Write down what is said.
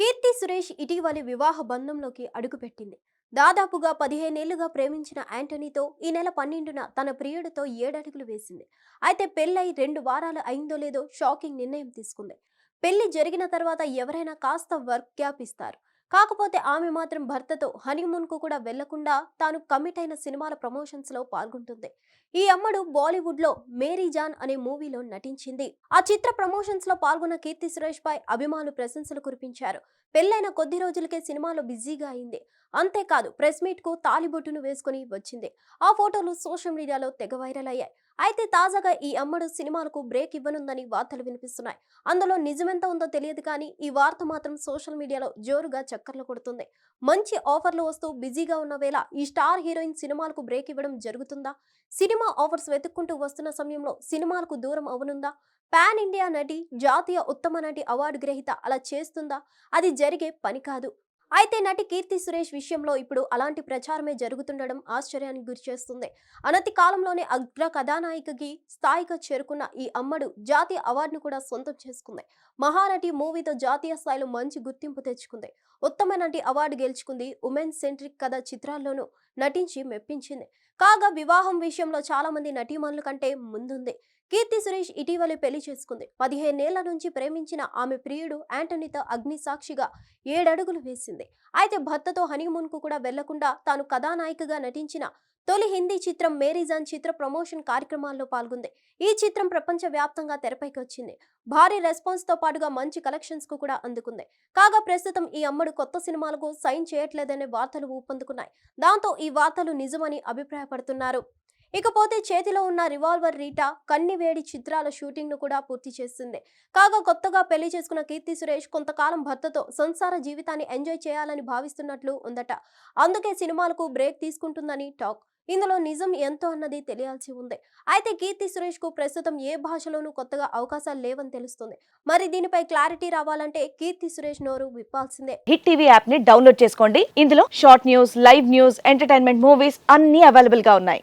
కీర్తి సురేష్ ఇటీవలి వివాహ బంధంలోకి అడుగుపెట్టింది. దాదాపుగా పదిహేనేళ్ళుగా ప్రేమించిన యాంటనీతో ఈ నెల పన్నెండున తన ప్రియుడితో ఏడడుగులు వేసింది. అయితే పెళ్ళై రెండు వారాలు అయిందో లేదో షాకింగ్ నిర్ణయం తీసుకుంది. పెళ్ళి జరిగిన తర్వాత ఎవరైనా కాస్త వర్క్ గ్యాప్ ఇస్తారు. కాకపోతే ఆమె మాత్రం భర్తతో హనీమూన్కు కూడా వెళ్ళకుండా తాను కమిట్ అయిన సినిమాల ప్రమోషన్స్లో పాల్గొంటుంది. ఈ అమ్మడు బాలీవుడ్లో మేరీ జాన్ అనే మూవీలో నటించింది. ఆ చిత్ర ప్రమోషన్స్లో పాల్గొన్న కీర్తి సురేష్ పై అభిమానులు ప్రశంసలు కురిపించారు. పెళ్ళైన కొద్ది రోజులకే సినిమాలో బిజీగా అయింది. అంతేకాదు ప్రెస్ మీట్కు తాలిబొట్టును వేసుకుని వచ్చింది. ఆ ఫోటోలు సోషల్ మీడియాలో తెగ వైరల్ అయ్యాయి. అయితే తాజాగా ఈ అమ్మడు సినిమాలకు బ్రేక్ ఇవ్వనుందని వార్తలు వినిపిస్తున్నాయి. అందులో నిజమెంత ఉందో తెలియదు కానీ ఈ వార్త మాత్రం సోషల్ మీడియాలో జోరుగా చక్కర్లు కొడుతుంది. మంచి ఆఫర్లు వస్తూ బిజీగా ఉన్న వేళ ఈ స్టార్ హీరోయిన్ సినిమాలకు బ్రేక్ ఇవ్వడం జరుగుతుందా? సినిమా ఆఫర్స్ వెతుక్కుంటూ వస్తున్న సమయంలో సినిమాలకు దూరం అవనుందా పాన్ ఇండియా నటి జాతీయ ఉత్తమ నటి అవార్డు గ్రహీత అలా చేస్తుందా? అది జరిగే పని కాదు. అయితే నటి కీర్తి సురేష్ విషయంలో ఇప్పుడు అలాంటి ప్రచారమే జరుగుతుండడం ఆశ్చర్యానికి గురిచేస్తుంది అనతి కాలంలోనే అగ్ర కథానాయికకి స్థాయిగా చేరుకున్న ఈ అమ్మడు జాతీయ అవార్డును కూడా సొంతం చేసుకుంది. మహానటి మూవీతో జాతీయ స్థాయిలో మంచి గుర్తింపు తెచ్చుకుంది. ఉత్తమ నటి అవార్డు గెలుచుకుంది ఉమెన్ సెంట్రిక్ కథ చిత్రాల్లోనూ నటించి మెప్పించింది. కాగా వివాహం విషయంలో చాలా మంది నటీమణుల కంటే ముందుంది. కీర్తి సురేష్ ఇటీవలే పెళ్ళి చేసుకుంది. పదిహేనేళ్ళ నుంచి ప్రేమించిన ఆమె ప్రియుడు యాంటనీతో అగ్నిసాక్షిగా ఏడడుగులు వేసింది. అయితే భర్తతో హనీమూన్కు కూడా వెళ్ళకుండా తాను కథానాయికగా నటించిన తొలి హిందీ చిత్రం మేరీజాన్ చిత్ర ప్రమోషన్ కార్యక్రమాల్లో పాల్గొంది. ఈ చిత్రం ప్రపంచ వ్యాప్తంగా తెరపైకి వచ్చింది. భారీ రెస్పాన్స్తో పాటుగా మంచి కలెక్షన్స్కు కూడా అందుకుంది. కాగా ప్రస్తుతం ఈ అమ్మడు కొత్త సినిమాలకు సైన్ చేయట్లేదనే వార్తలు ఊపందుకున్నాయి. దాంతో ఈ వార్తలు నిజమని అభిప్రాయపడుతున్నారు. ఇకపోతే చేతిలో ఉన్న రివాల్వర్ రీటా కన్నివేడి చిత్రాల షూటింగ్ను కూడా పూర్తి చేస్తుంది. కాగా కొత్తగా పెళ్ళి చేసుకున్న కీర్తి సురేష్ కొంతకాలం భర్తతో సంసార జీవితాన్ని ఎంజాయ్ చేయాలని భావిస్తున్నట్లు ఉందట. అందుకే సినిమాలకు బ్రేక్ తీసుకుంటుందని టాక్. ఇందులో నిజం ఎంతో అన్నది తెలియాల్సి ఉంది. అయితే కీర్తి సురేష్కు ప్రస్తుతం ఏ భాషలోనూ కొత్తగా అవకాశాలు లేవని తెలుస్తుంది. మరి దీనిపై క్లారిటీ రావాలంటే కీర్తి సురేష్ నోరు విప్పాల్సిందే. హిట్ టీవీ యాప్ని డౌన్లోడ్ చేసుకోండి. ఇందులో short news live news entertainment movies అన్ని అవైలబుల్గా ఉన్నాయి.